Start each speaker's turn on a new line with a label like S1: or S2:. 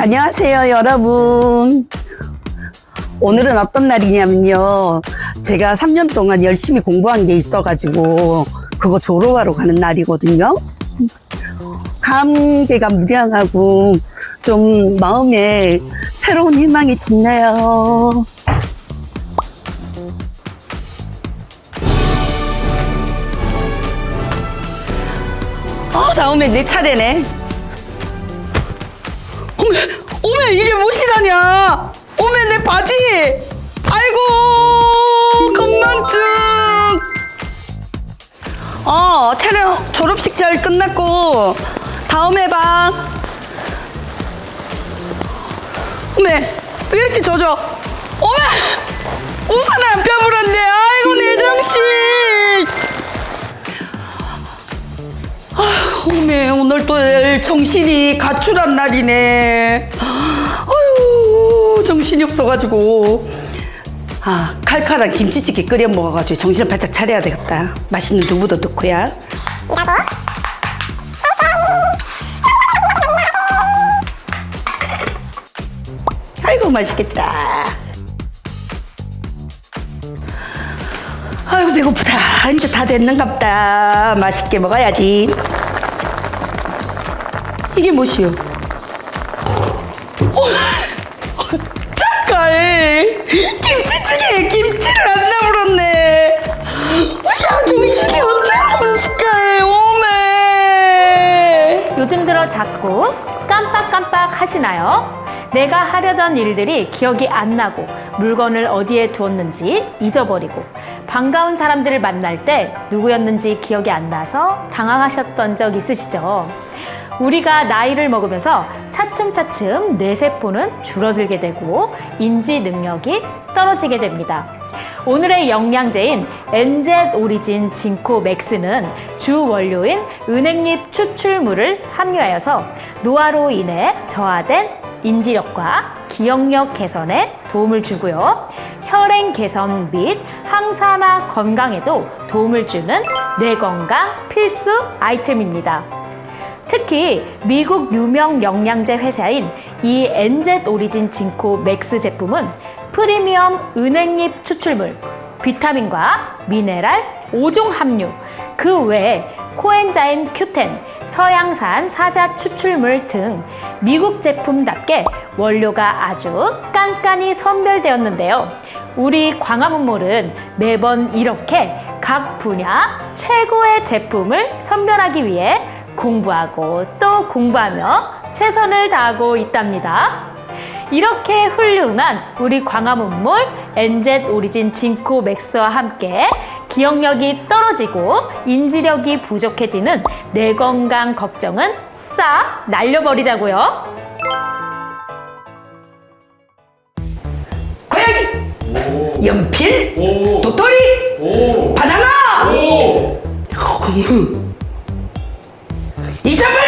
S1: 안녕하세요, 여러분. 오늘은 어떤 날이냐면요. 제가 3년 동안 열심히 공부한 게 있어가지고, 그거 졸업하러 가는 날이거든요. 감개가 무량하고, 좀 마음에 새로운 희망이 돋네요. 어, 다음에 내 차례네. 무엇이라냐? 어메, 내 바지! 아이고, 건망증! 어, 촬영, 졸업식 잘 끝났고, 다음에 봐. 어메, 왜 이렇게 젖어? 어메! 우산을 안 펴물었네. 아이고, 내 정신! 어메 오늘 또 정신이 가출한 날이네. 정신이 없어가지고 아 칼칼한 김치찌개 끓여 먹어가지고 정신을 바짝 차려야 되겠다. 맛있는 두부도 넣고야. 아이고 맛있겠다. 아이고 배고프다. 이제 다 됐는갑다. 맛있게 먹어야지. 이게 무엇이요? 김치찌개에 김치를 안 나물었네. 야 정신이 어쩌고 있을까? 오메.
S2: 요즘 들어 자꾸 깜빡깜빡 하시나요? 내가 하려던 일들이 기억이 안 나고 물건을 어디에 두었는지 잊어버리고 반가운 사람들을 만날 때 누구였는지 기억이 안 나서 당황하셨던 적 있으시죠? 우리가 나이를 먹으면서 차츰차츰 뇌세포는 줄어들게 되고 인지 능력이 떨어지게 됩니다. 오늘의 영양제인 엔젯 오리진 징코 맥스는 주 원료인 은행잎 추출물을 함유하여서 노화로 인해 저하된 인지력과 기억력 개선에 도움을 주고요. 혈행 개선 및 항산화 건강에도 도움을 주는 뇌 건강 필수 아이템입니다. 특히 미국 유명 영양제 회사인 이 엔젯 오리진 징코 맥스 제품은 프리미엄 은행잎 추출물, 비타민과 미네랄 5종 함유, 그 외에 코엔자임 Q10, 서양산 사자 추출물 등 미국 제품답게 원료가 아주 깐깐히 선별되었는데요. 우리 광화문몰은 매번 이렇게 각 분야 최고의 제품을 선별하기 위해 공부하고 또 공부하며 최선을 다하고 있답니다. 이렇게 훌륭한 우리 광화문몰 엔젯 오리진 징코 맥스와 함께 기억력이 떨어지고 인지력이 부족해지는 뇌 건강 걱정은 싹 날려버리자고요.
S1: 고양이, 연필,
S3: 오.
S1: 도토리,
S3: 오.
S1: 바나나.
S3: 오. いざば